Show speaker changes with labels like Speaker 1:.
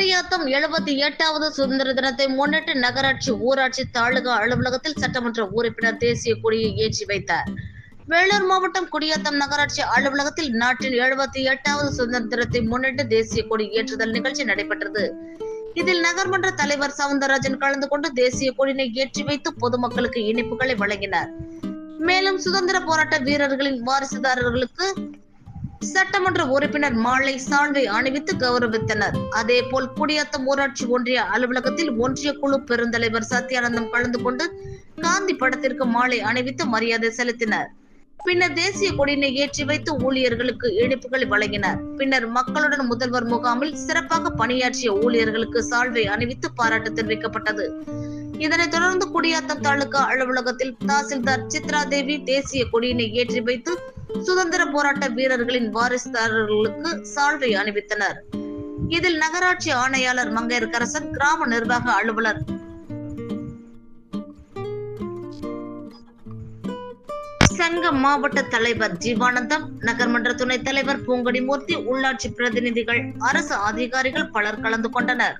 Speaker 1: குடியாத்தம் எழுபத்தி எட்டாவது சுதந்திர தினத்தை முன்னிட்டு நகராட்சி ஊராட்சி தாலுகா அலுவலகத்தில் சட்டமன்ற உறுப்பினர் தேசிய கொடியை ஏற்றி வைத்தார். வேலூர் மாவட்டம் குடியாத்தம் நகராட்சி அலுவலகத்தில் நாட்டின் எழுபத்தி எட்டாவது சுதந்திர தினத்தை முன்னிட்டு தேசிய கொடி ஏற்றுதல் நிகழ்ச்சி நடைபெற்றது. இதில் நகர்மன்ற தலைவர் சவுந்தரராஜன் கலந்து கொண்டு தேசிய கொடியினை ஏற்றி வைத்து பொதுமக்களுக்கு இனிப்புகளை வழங்கினார். மேலும் சுதந்திர போராட்ட வீரர்களின் வாரிசுதாரர்களுக்கு சட்டமன்ற உறுப்பினர் மாலை சால்வை அணிவித்து கௌரவித்தனர். அதேபோல் குடியாத்தம் ஊராட்சி ஒன்றிய அலுவலகத்தில் ஒன்றிய குழு பெருந்தலைவர் சத்யானந்தம் கலந்து கொண்டு காந்தி படத்திற்கு மாலை அணிவித்து மரியாதை செலுத்தினர். பின்னர் தேசிய கொடியினை ஏற்றி வைத்து ஊழியர்களுக்கு இனிப்புகள் வழங்கினர். பின்னர் மக்களுடன் முதல்வர் முகாமில் சிறப்பாக பணியாற்றிய ஊழியர்களுக்கு சால்வை அணிவித்து பாராட்டு தெரிவிக்கப்பட்டது. இதனைத் தொடர்ந்து குடியாத்தம் தாலுகா அலுவலகத்தில் தாசில்தார் சித்ரா தேவி தேசிய கொடியினை ஏற்றி வைத்து சுதந்திர போராட்ட வீரர்களின் வாரிசுதாரர்களுக்கு சால்வை அணிவித்தனர். இதில் நகராட்சி ஆணையாளர் மங்கையர்கரசன் கிராம நிர்வாக அலுவலர் சங்க மாவட்ட தலைவர் ஜீவானந்தம் நகர்மன்ற துணைத் தலைவர் பூங்கொடிமூர்த்தி உள்ளாட்சி பிரதிநிதிகள் அரசு அதிகாரிகள் பலர் கலந்து கொண்டனர்.